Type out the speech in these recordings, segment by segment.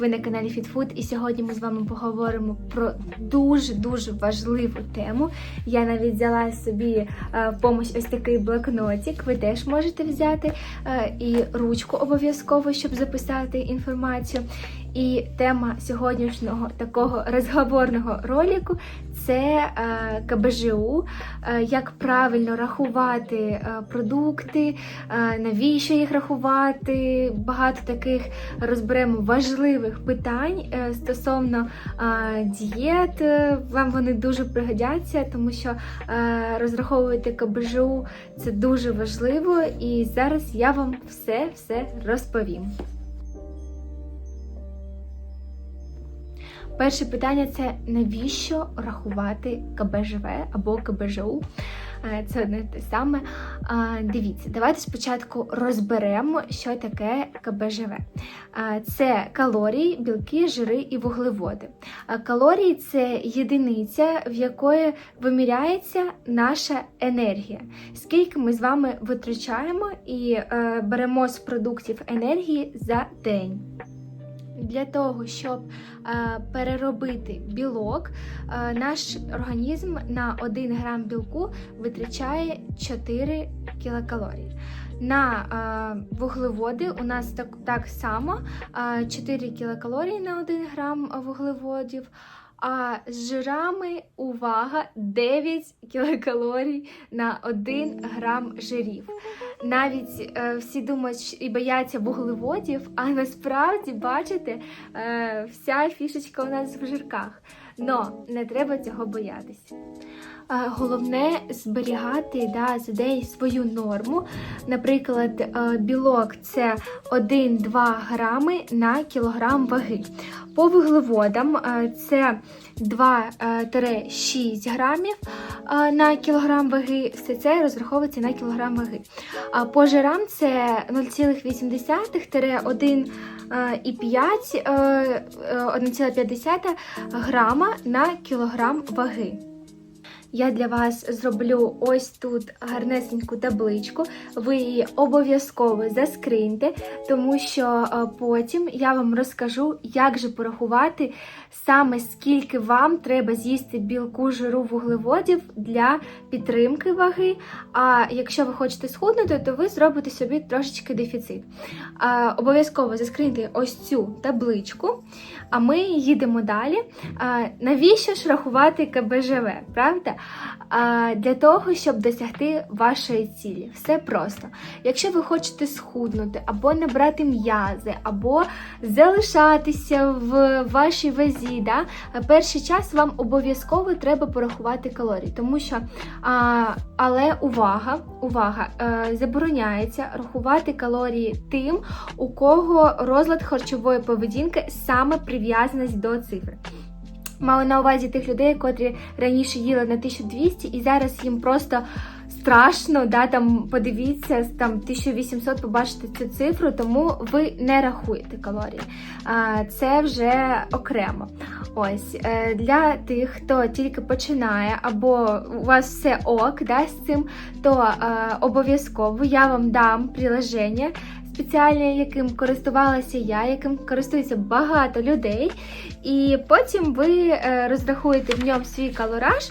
Ви на каналі FitFood і сьогодні ми з вами поговоримо про дуже-дуже важливу тему. Я навіть взяла собі е, в помощь ось такий блокнотик. Ви теж можете взяти е, і ручку обов'язково, щоб записати інформацію. І тема сьогоднішнього такого розговорного ролику це е, КБЖУ, е, як правильно рахувати е, продукти, навіщо їх рахувати. Багато таких розберемо важливих питань стосовно дієт. Вам вони дуже пригодяться, тому що розраховувати КБЖУ це дуже важливо, і зараз я вам все все розповім. Перше питання це навіщо рахувати КБЖВ або КБЖУ? Е, Це одне те саме. Дивіться, давайте спочатку розберемо, що таке КБЖВ. Це калорії, білки, жири і вуглеводи. Калорії це єдиниця, в якої виміряється наша енергія. Скільки ми з вами витрачаємо і е, беремо з продуктів енергії за день. Для того, щоб е, переробити білок, е, наш організм на 1 грам білку витрачає 4 кілокалорії. На е, вуглеводи у нас так, так само е, 4 кілокалорії на 1 грам вуглеводів. А з жирами увага 9 кілокалорій на 1 грам жирів. Навіть е, всі думають і бояться вуглеводів, а насправді, бачите, е, вся фішечка у нас в жирках. Но не треба цього боятися. Е, Головне зберігати да, за день свою норму. Наприклад, е, білок це 1-2 грами на кілограм ваги. По вуглеводам е, це 2-6 грамів е, на кілограм ваги. Все це розраховується на кілограм ваги. А по жирам це 0,8-1,5 1,5 грама на кілограм ваги. Я для вас зроблю ось тут гарнесеньку табличку. Ви її обов'язково заскриньте, тому що е, потім я вам розкажу, як же порахувати саме скільки вам треба з'їсти білку, жиру, вуглеводів для підтримки ваги. А якщо ви хочете схуднути, то ви зробите собі трошечки дефіцит. Е, Обов'язково заскриньте ось цю табличку, а ми їдемо далі. Навіщо ж рахувати КБЖВ, правда? Для того, щоб досягти вашої цілі. Все просто. Якщо ви хочете схуднути, або набрати м'язи, або залишатися в вашій вазі, да, перший час вам обов'язково треба порахувати калорії, тому що, а, але увага, увага, е, забороняється рахувати калорії тим, у кого розлад харчової поведінки саме прив'язаний до цифри. Маю на увазі тих людей, котрі раніше їли на 1200 і зараз їм просто страшно, да, там подивіться, там 1800 побачите цю цифру, тому ви не рахуєте калорії. Це вже окремо. Ось е, для тих, хто тільки починає, або у вас все ок да, з цим, то е, обов'язково я вам дам приложення спеціальне, яким користувалася я, яким користується багато людей. І потім ви е, розрахуєте в ньому свій калораж,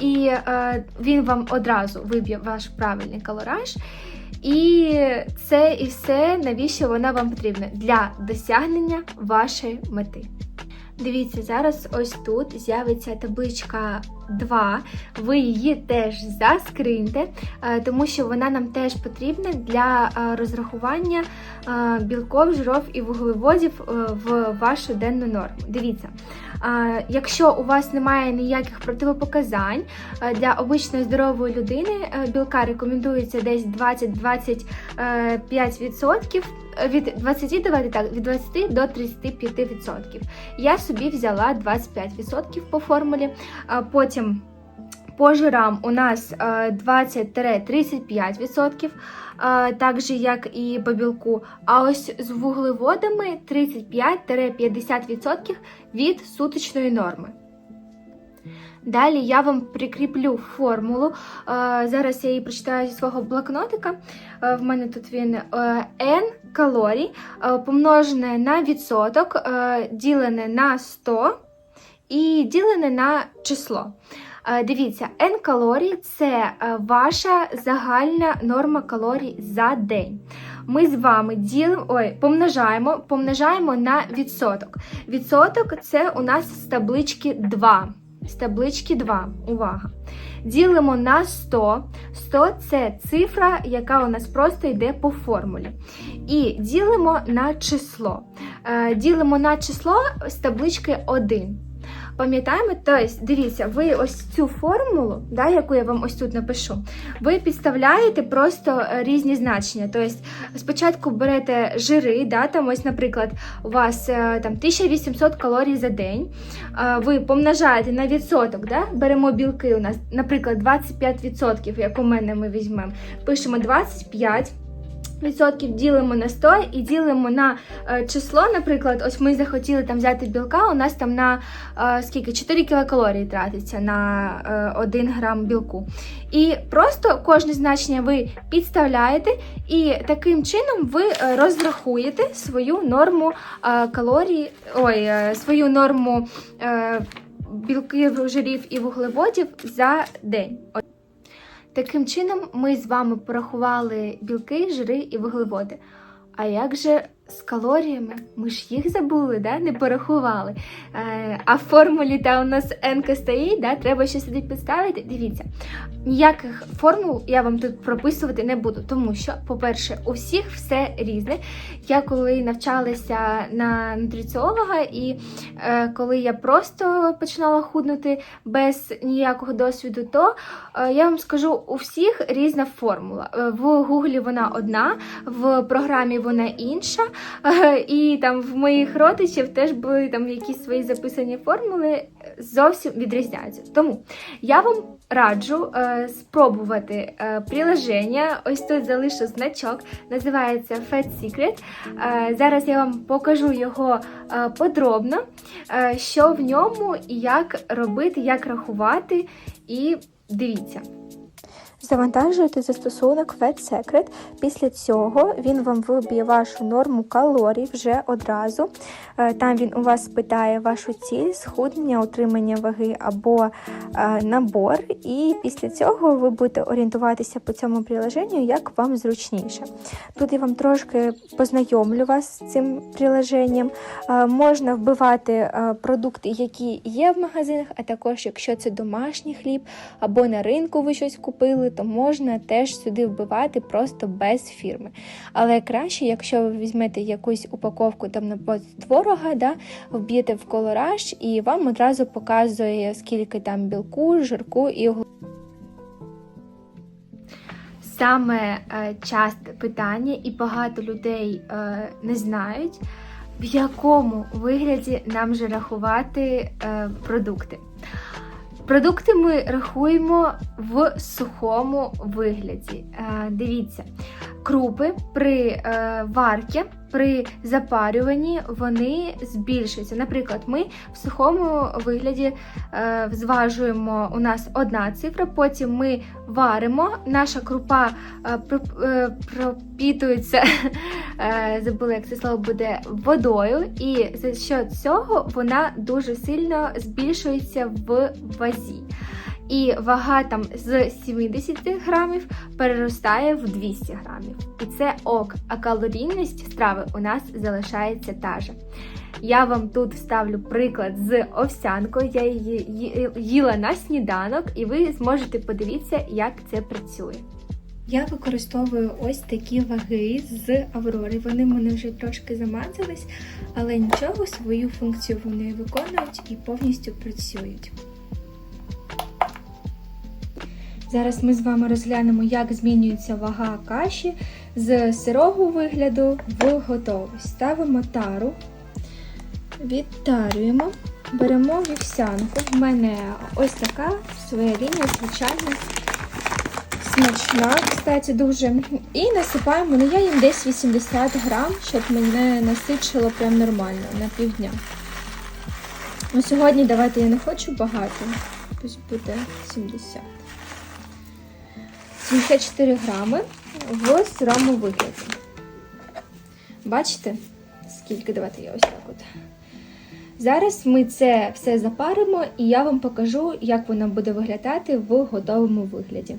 і е, він вам одразу виб'є ваш правильний калораж. І це і все, навіщо вона вам потрібна для досягнення вашої мети. Дивіться, зараз ось тут з'явиться табличка 2. Ви її теж заскриньте, е, тому що вона нам теж потрібна для е, розрахування е, білков, жиров і вуглеводів в вашу денну норму. Дивіться, якщо у вас немає ніяких противопоказань для обичної здорової людини, білка рекомендується десь 20-25%. Від 20, давайте так, від 20 до 35%. Я собі взяла 25% по формулі. А Потім по жирам у нас е, 20-35%, е, так же як і по білку. А ось з вуглеводами 35-50% від суточної норми. Далі я вам прикріплю формулу. Е, Зараз я її прочитаю зі свого блокнотика. Е, В мене тут він е, N калорій е, помножене на відсоток, е, ділене на 100 і ділене на число. Е, Дивіться, N калорій це е, ваша загальна норма калорій за день. Ми з вами ділимо, ой, помножаємо, помножаємо на відсоток. Відсоток це у нас з таблички 2. З таблички 2. Увага. Ділимо на 100. 100 це цифра, яка у нас просто йде по формулі. І ділимо на число. Е, Ділимо на число з таблички 1. Пам'ятаємо, тобто, дивіться, ви ось цю формулу, да, яку я вам ось тут напишу, ви підставляєте просто е, різні значення. Тобто, спочатку берете жири, да, там ось, наприклад, у вас е, там 1800 калорій за день. Ви помножаєте на відсоток, да, беремо білки у нас, наприклад, 25%, як у мене ми візьмемо. Пишемо 25. Відсотків ділимо на 100 і ділимо на е, число. Наприклад, ось ми захотіли там взяти білка. У нас там на е, скільки 4 кілокалорії тратиться на е, 1 грам білку. І просто кожне значення ви підставляєте, і таким чином ви е, розрахуєте свою норму е, калорій, ой, е, свою норму е, білків, жирів і вуглеводів за день. Таким чином, ми з вами порахували білки, жири і вуглеводи. А як же з калоріями? Ми ж їх забули, да? не порахували. Е, а в формулі та у нас n стоїть, да? треба ще сюди підставити. Дивіться, ніяких формул я вам тут прописувати не буду, тому що, по-перше, у всіх все різне. Я коли навчалася на нутриціолога, і е, коли я просто починала худнути без ніякого досвіду, то е, я вам скажу, у всіх різна формула. Е, В гуглі вона одна, в програмі вона інша. І там в моїх родичів теж були там якісь свої записані формули, зовсім відрізняються. Тому я вам раджу е, спробувати е, приложення. Ось тут залишу значок, називається Fat Secret. Е, зараз я вам покажу його подробно, що в ньому і як робити, як рахувати. І дивіться. Завантажуєте застосунок Fat Secret. Після цього він вам виб'є вашу норму калорій вже одразу. Е, Там він у вас питає вашу ціль, схуднення, утримання ваги або е, набор. І після цього ви будете орієнтуватися по цьому приложенню, як вам зручніше. Тут я вам трошки познайомлю вас з цим приложенням. Е, Можна вбивати продукти, які є в магазинах, а також, якщо це домашній хліб або на ринку ви щось купили, то можна теж сюди вбивати просто без фірми. Але краще, якщо ви візьмете якусь упаковку там наприклад, творога, да, вб'єте в колораж і вам одразу показує, скільки там білку, жирку і углу. Саме е, часте питання, і багато людей е, не знають, в якому вигляді нам же рахувати е, продукти. Продукти ми рахуємо в сухому вигляді. Е, дивіться, крупи при е, варці, при запарюванні вони збільшуються. Наприклад, ми в сухому вигляді е, зважуємо у нас одна цифра, потім ми варимо, наша крупа е, е, пропітується, е, забула, як це слово буде, водою, і за що цього вона дуже сильно збільшується в вазі. І вага там з 70 грамів переростає в 200 грамів. І це ок, а калорійність страви у нас залишається та же. Я вам тут вставлю приклад з овсянкою. Я її їла на сніданок, і ви зможете подивитися, як це працює. Я використовую ось такі ваги з Аврори. Вони мене вже трошки замазались, але нічого, свою функцію вони виконують і повністю працюють. Зараз ми з вами розглянемо, як змінюється вага каші з сирого вигляду в готовий. Ставимо тару, відтарюємо, беремо вівсянку. В мене ось така своя лінія, звичайна, смачна, кстати, дуже. І насипаємо, ну я їм десь 80 грам, щоб мене насичило прям нормально на півдня. Ну, сьогодні давайте я не хочу багато, пусть буде 70. 74 грами в сирому вигляді. Бачите? Скільки? Давайте я ось так от. Зараз ми це все запаримо, і я вам покажу, як воно буде виглядати в готовому вигляді.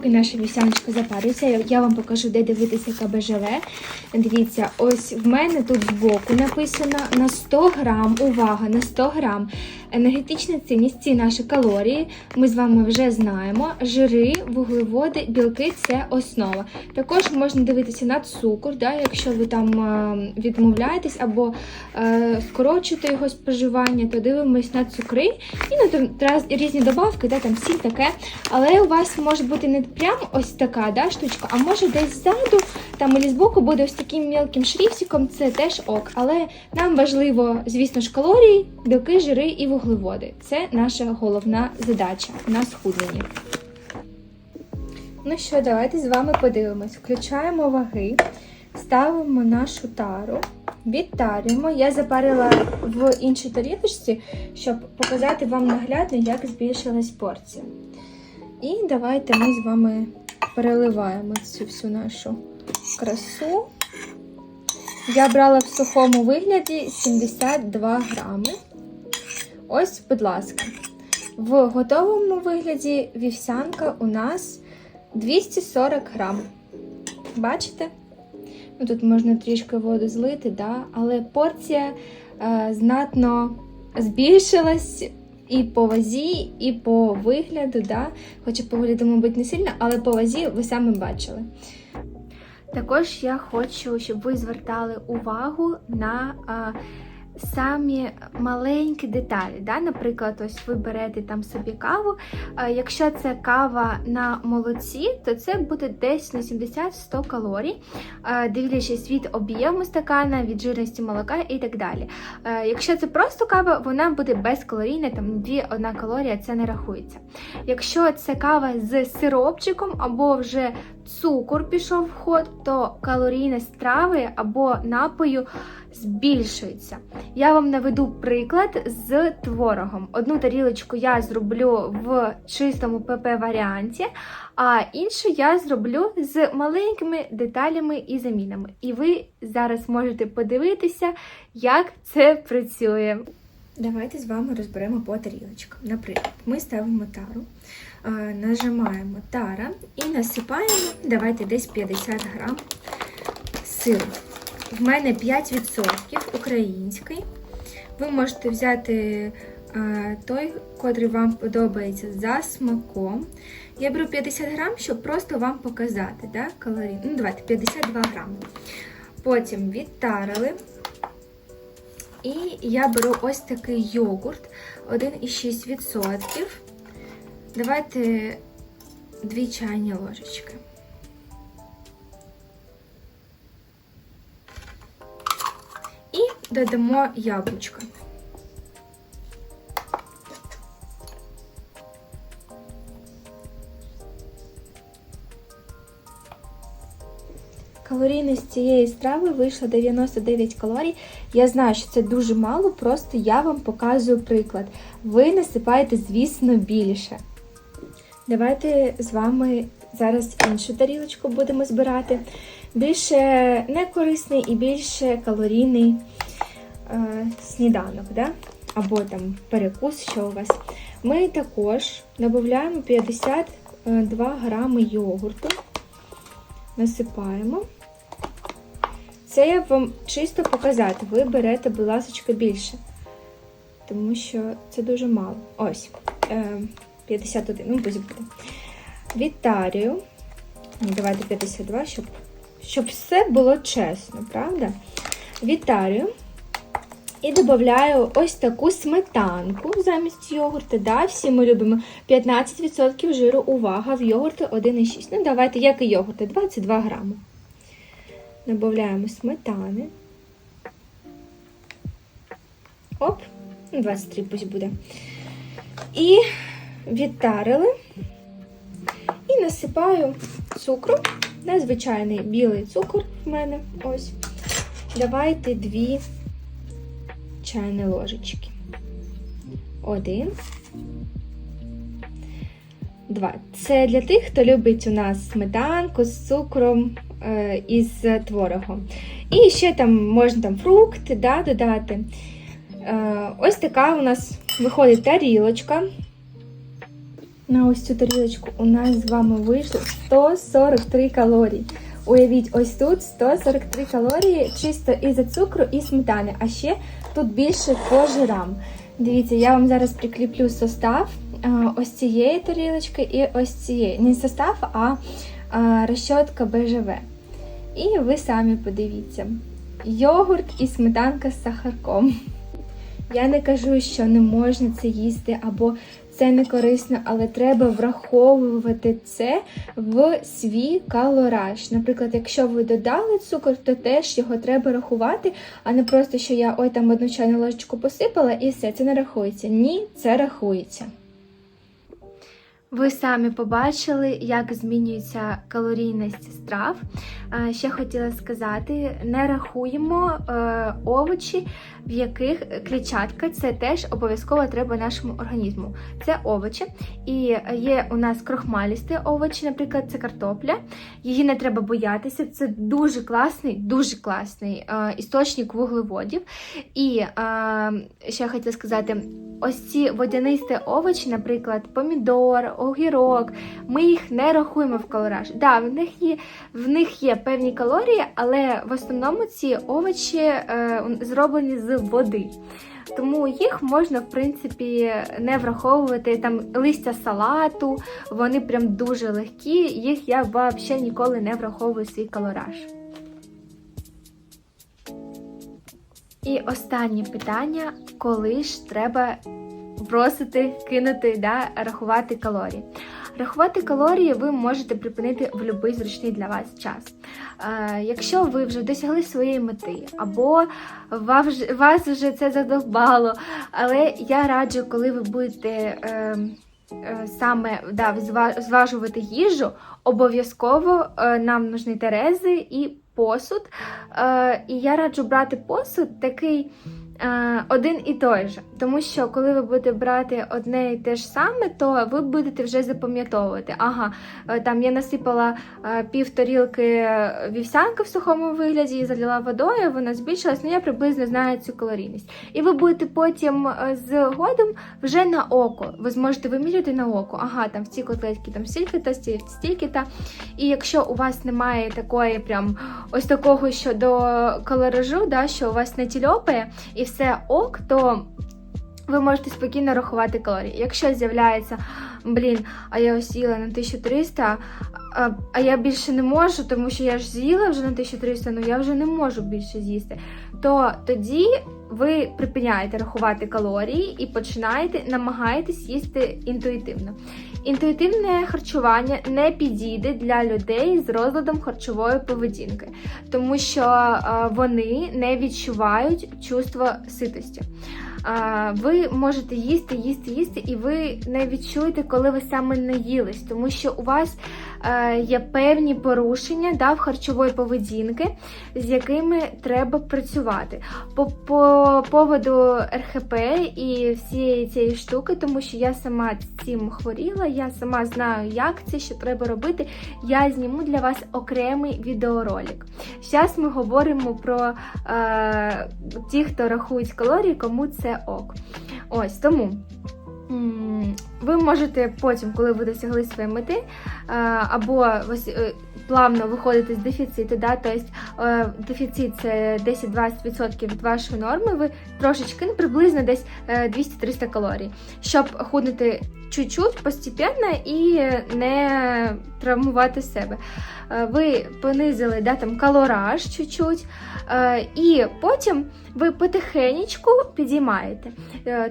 Поки наша вівсяночка запарюється, я- вам покажу, де дивитися КБЖВ. Дивіться, ось в мене тут збоку написано на 100 грам, увага, на 100 грам. Енергетична цінність ці наші калорії. Ми з вами вже знаємо. Жири, вуглеводи, білки це основа. Також можна дивитися на цукор, да, якщо ви там е, відмовляєтесь або е, скорочуєте його споживання, то дивимось на цукри і ну, там різні добавки, да, там сіль таке. Але у вас може бути не прям ось така да, штучка, а може десь ззаду, там і збоку буде ось таким мілким шрифтиком, це теж ок. Але нам важливо, звісно ж, калорії, білки, жири і вуглеводи. Це наша головна задача на схудненні. Ну що, давайте з вами подивимось. Включаємо ваги, ставимо нашу тару, відтарюємо. Я запарила в іншій тарілочці, щоб показати вам наглядно, як збільшилась порція. І давайте ми з вами переливаємо цю всю нашу красу. Я брала в сухому вигляді 72 грами. Ось, будь ласка. В готовому вигляді вівсянка у нас 240 грам. Бачите? Ну, тут можна трішки воду злити, да? але порція е, знатно збільшилась і по вазі, і по вигляду. Да? Хоча по вигляду, мабуть, не сильно, але по вазі ви самі бачили. Також я хочу, щоб ви звертали увагу на а, самі маленькі деталі. Да? Наприклад, ось ви берете там собі каву. А, якщо це кава на молоці, то це буде десь на 70-100 калорій, а, дивлячись від об'єму стакана, від жирності молока і так далі. А, якщо це просто кава, вона буде безкалорійна, там 2-1 калорія, це не рахується. Якщо це кава з сиропчиком або вже цукор пішов в ход, то калорійність страви або напою збільшується. Я вам наведу приклад з творогом. Одну тарілочку я зроблю в чистому ПП варіанті, а іншу я зроблю з маленькими деталями і замінами. І ви зараз можете подивитися, як це працює. Давайте з вами розберемо по тарілочкам. Наприклад, ми ставимо тару, нажимаємо тара і насипаємо, давайте десь 50 грам сиру. В мене 5% український. Ви можете взяти той, котрий вам подобається за смаком. Я беру 50 грам, щоб просто вам показати да, калорії. Ну, давайте 52 грами. Потім відтарили. І я беру ось такий йогурт 1,6%. Давайте 2 чайні ложечки. І додамо яблучко. Калорійність цієї страви вийшла 99 калорій. Я знаю, що це дуже мало, просто я вам показую приклад. Ви насипаєте, звісно, більше. Давайте з вами зараз іншу тарілочку будемо збирати. Більше некорисний і більше калорійний е, сніданок, да? або там перекус, що у вас. Ми також додаємо 52 грами йогурту, насипаємо. Це я вам чисто показати. Ви берете, будь ласка, більше. Тому що це дуже мало. Ось. Е, 51, ну пусть буде. Відтарюю. Ну, Давайте 52, щоб, щоб все було чесно, правда? Відтарюю. І додаю ось таку сметанку замість йогурту. Да, всі ми любимо 15% жиру. Увага, в йогурті 1,6. Ну, давайте, як і йогурти, 22 грами. Додаємо сметани. Оп, ну, 23 пусть буде. І відтарили. І насипаю цукру. Незвичайний білий цукор в мене. Ось. Давайте дві чайні ложечки. Один. Два. Це для тих, хто любить у нас сметанку з цукром е, і з творогом. І ще там можна там фрукти да, додати. Е, ось така у нас виходить тарілочка. На ось цю тарілочку у нас з вами вийшло 143 калорії. Уявіть, ось тут 143 калорії чисто із-за цукру і сметани, а ще тут більше по жирам. Дивіться, я вам зараз прикріплю состав ось цієї тарілочки і ось цієї. Не состав, а, а розчотка БЖВ. І ви самі подивіться: йогурт і сметанка з сахарком. Я не кажу, що не можна це їсти або це не корисно, але треба враховувати це в свій калораж. Наприклад, якщо ви додали цукор, то теж його треба рахувати, а не просто, що я ой там одну чайну ложечку посипала і все, це не рахується. Ні, це рахується. Ви самі побачили, як змінюється калорійність страв. Ще хотіла сказати: не рахуємо е, овочі, в яких клітчатка це теж обов'язково треба нашому організму. Це овочі, і є у нас крохмалісті овочі, наприклад, це картопля. Її не треба боятися. Це дуже класний, дуже класний е, істочник вуглеводів. І е, ще хотіла сказати: ось ці водянисті овочі, наприклад, помідор, огірок, ми їх не рахуємо в калораж. Да, в них є в них є певні калорії, але в основному ці овочі е, зроблені з води. Тому їх можна, в принципі, не враховувати. Там листя салату, вони прям дуже легкі, їх я взагалі ніколи не враховую свій калораж. І останнє питання: коли ж треба бросити, кинути, да, рахувати калорії? Рахувати калорії ви можете припинити в будь-який зручний для вас час. Е, якщо ви вже досягли своєї мети, або вас, вже це задовбало, але я раджу, коли ви будете. Е, е, Саме да, зважувати їжу, обов'язково е, нам нужні терези і посуд. Е, і я раджу брати посуд такий один і той же. Тому що, коли ви будете брати одне і те ж саме, то ви будете вже запам'ятовувати. Ага, е, там я насипала е, пів тарілки вівсянки в сухому вигляді і залила водою, вона збільшилась, ну я приблизно знаю цю калорійність. І ви будете потім е, згодом вже на око. Ви зможете вимірювати на око. Ага, там в ці котлетки там стільки-то, стільки-то. І якщо у вас немає такої, прям ось такого що до калоражу, да, що у вас не тільопає і все ок, то ви можете спокійно рахувати калорії. Якщо з'являється, блін, а я ось їла на 1300, а, а я більше не можу, тому що я ж з'їла вже на 1300, ну я вже не можу більше з'їсти, то тоді ви припиняєте рахувати калорії і починаєте намагаєтесь їсти інтуїтивно. Інтуїтивне харчування не підійде для людей з розладом харчової поведінки, тому що вони не відчувають чувство ситості. Ви можете їсти, їсти, їсти, і ви не відчуєте, коли ви саме не їлись, тому що у вас є певні порушення да, в харчової поведінки, з якими треба працювати. По, по поводу РХП і всієї цієї штуки, тому що я сама цим хворіла, я сама знаю, як це, що треба робити. Я зніму для вас окремий відеоролик. Зараз ми говоримо про е, ті, хто рахують калорії, кому це ок. Ось тому. Ви можете потім, коли ви досягли своєї мети, е, або е, плавно виходити з дефіциту, да, тобто дефіцит це 10-20% від вашої норми, ви трошечки, ну, приблизно десь 200-300 калорій, щоб худнути чуть-чуть постепенно і не травмувати себе. Ви понизили да, там, калораж чуть-чуть, і потім ви потихенечку підіймаєте.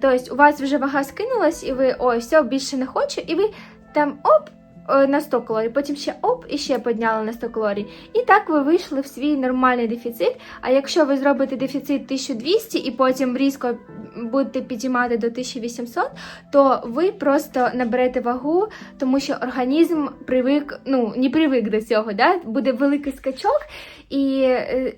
Тобто у вас вже вага скинулась, і ви ой, все, більше не хочу, і ви там оп, на 100 калорій, потім ще оп, і ще підняли на 100 калорій. І так ви вийшли в свій нормальний дефіцит. А якщо ви зробите дефіцит 1200 і потім різко будете підіймати до 1800, то ви просто наберете вагу, тому що організм привик, ну не привик до цього. Да? Буде великий скачок, і е,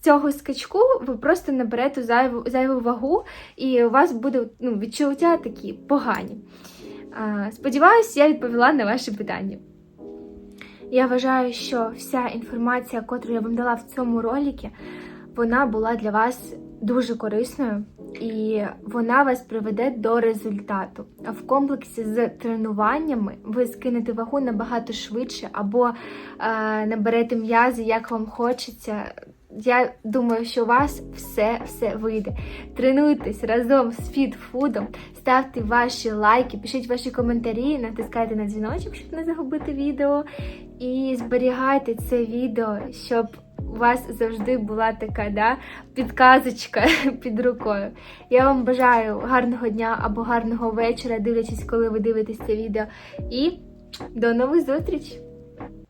цього скачку ви просто наберете зайву, зайву вагу, і у вас буде ну, відчуття такі погані. Сподіваюсь, я відповіла на ваше питання. Я вважаю, що вся інформація, яку я вам дала в цьому роликі, вона була для вас дуже корисною і вона вас приведе до результату. А в комплексі з тренуваннями ви скинете вагу набагато швидше або е, наберете м'язи, як вам хочеться. Я думаю, що у вас все все вийде. Тренуйтесь разом з фітфудом, ставте ваші лайки, пишіть ваші коментарі, натискайте на дзвіночок, щоб не загубити відео. І зберігайте це відео, щоб у вас завжди була така да, підказочка під рукою. Я вам бажаю гарного дня або гарного вечора, дивлячись, коли ви дивитесь це відео. І до нових зустрічей!